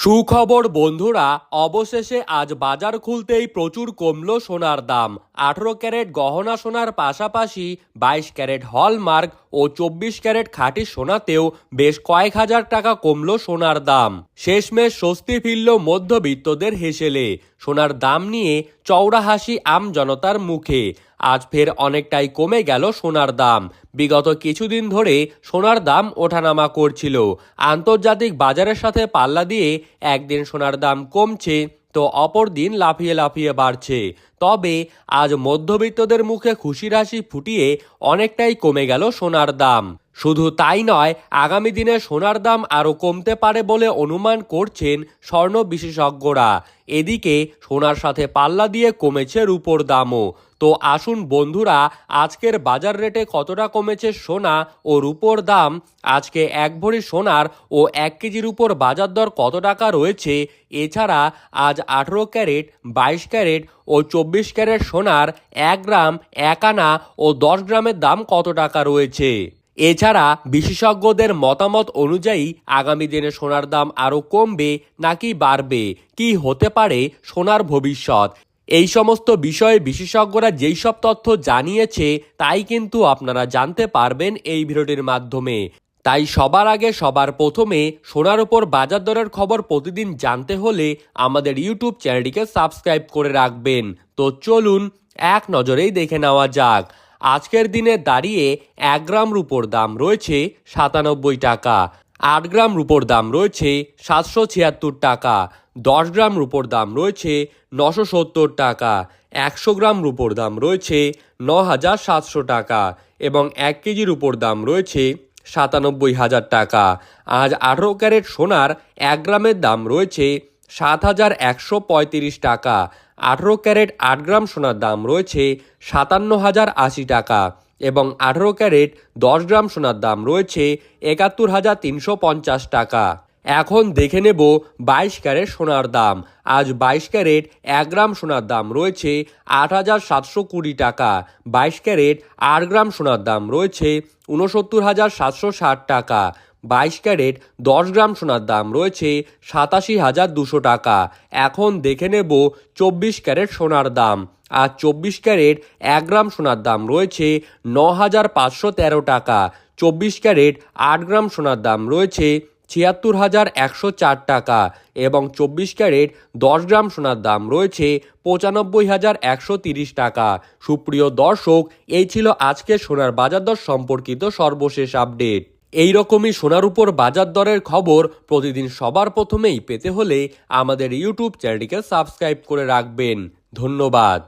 সুখবর বন্ধুরা অবশেষে আজ বাজার খুলতেই প্রচুর কমল সোনার দাম। আঠেরো ক্যারেট গহনা সোনার পাশাপাশি বাইশ ক্যারেট হলমার্ক ও চব্বিশ ক্যারেট খাঁটি সোনাতেও বেশ কয়েক হাজার টাকা কমল সোনার দাম। শেষমেশ স্বস্তি ফিরল মধ্যবিত্তদের হেসেলে। সোনার দাম নিয়ে চওড়া হাসি আম জনতার মুখে। আজ ফের অনেকটাই কমে গেল সোনার দাম। বিগত কিছুদিন ধরে সোনার দাম ওঠানামা করছিল। আন্তর্জাতিক বাজারের সাথে পাল্লা দিয়ে একদিন সোনার দাম কমছে। তো অপর দিন লাফিয়ে লাফিয়ে বাড়ছে। তবে আজ মধ্যবিত্তদের মুখে খুশির হাসি ফুটিয়ে অনেকটাই কমে গেল সোনার দাম। শুধু তাই নয়, আগামী দিনে সোনার দাম আরও কমতে পারে বলে অনুমান করছেন স্বর্ণ বিশেষজ্ঞরা। এদিকে সোনার সাথে পাল্লা দিয়ে কমেছে রূপোর দামও। তো আসুন বন্ধুরা, আজকের বাজার রেটে কতটা কমেছে সোনা ও রূপোর দাম? আজকে এক ভরি সোনার ও এক কেজির উপর বাজার দর কত টাকা রয়েছে? এছাড়া আজ আঠেরো ক্যারেট, বাইশ ক্যারেট ও চব্বিশ ক্যারেট সোনার এক গ্রাম, এক আনা ও দশ গ্রামের দাম কত টাকা রয়েছে? এছাড়া বিশেষজ্ঞদের মতামত অনুযায়ী আগামী দিনে সোনার দাম আরও কমবে নাকি বাড়বে? কি হতে পারে সোনার ভবিষ্যৎ? এই সমস্ত বিষয়ে বিশেষজ্ঞরা যেই সব তথ্য জানিয়েছে, তাই কিন্তু আপনারা জানতে পারবেন এই ভিডিওটির মাধ্যমে। তাই সবার আগে সবার প্রথমে সোনার উপর বাজার দরের খবর প্রতিদিন জানতে হলে আমাদের ইউটিউব চ্যানেলটিকে সাবস্ক্রাইব করে রাখবেন। তো চলুন, এক নজরেই দেখে নেওয়া যাক। আজকের দিনে দাঁড়িয়ে এক গ্রাম রুপোর দাম রয়েছে সাতানব্বই টাকা, আট গ্রাম রুপোর দাম রয়েছে সাতশো ছিয়াত্তর টাকা, দশ গ্রাম রুপোর দাম রয়েছে নশো সত্তর টাকা, একশো গ্রাম রুপোর দাম রয়েছে ন হাজার সাতশো টাকা এবং এক কেজির উপর দাম রয়েছে সাতানব্বই হাজার টাকা। আজ আঠেরো ক্যারেট সোনার এক গ্রামের দাম রয়েছে সাত হাজার একশো পঁয়ত্রিশ টাকা। আঠেরো ক্যারেট আট গ্রাম সোনার দাম রয়েছে সাতান্ন হাজার আশি টাকা এবং আঠেরো ক্যারেট দশ গ্রাম সোনার দাম রয়েছে একাত্তর হাজার তিনশো পঞ্চাশ টাকা। এখন দেখে নেব বাইশ ক্যারেট সোনার দাম। আজ বাইশ ক্যারেট এক গ্রাম সোনার দাম রয়েছে আট হাজার সাতশো কুড়ি টাকা। বাইশ ক্যারেট আট গ্রাম সোনার দাম রয়েছে উনসত্তর হাজার সাতশো ষাট টাকা। বাইশ ক্যারেট, দশ গ্রাম সোনার দাম রয়েছে সাতাশি হাজার দুশো টাকা। এখন দেখে নেব চব্বিশ ক্যারেট সোনার দাম। আর চব্বিশ ক্যারেট, এক গ্রাম সোনার দাম রয়েছে ন হাজার পাঁচশো তেরো টাকা। চব্বিশ ক্যারেট, আট গ্রাম সোনার দাম রয়েছে ছিয়াত্তর হাজার একশো চার টাকা। এবং চব্বিশ ক্যারেট, দশ গ্রাম সোনার দাম রয়েছে পঁচানব্বই হাজার একশো তিরিশ টাকা। সুপ্রিয় দর্শক, এই ছিল আজকে সোনার বাজার দর সম্পর্কিত সর্বশেষ আপডেট। এই রকমই সোনার উপর বাজার দরের খবর প্রতিদিন সবার প্রথমেই পেতে হলে আমাদের ইউটিউব চ্যানেলটিকে সাবস্ক্রাইব করে রাখবেন। ধন্যবাদ।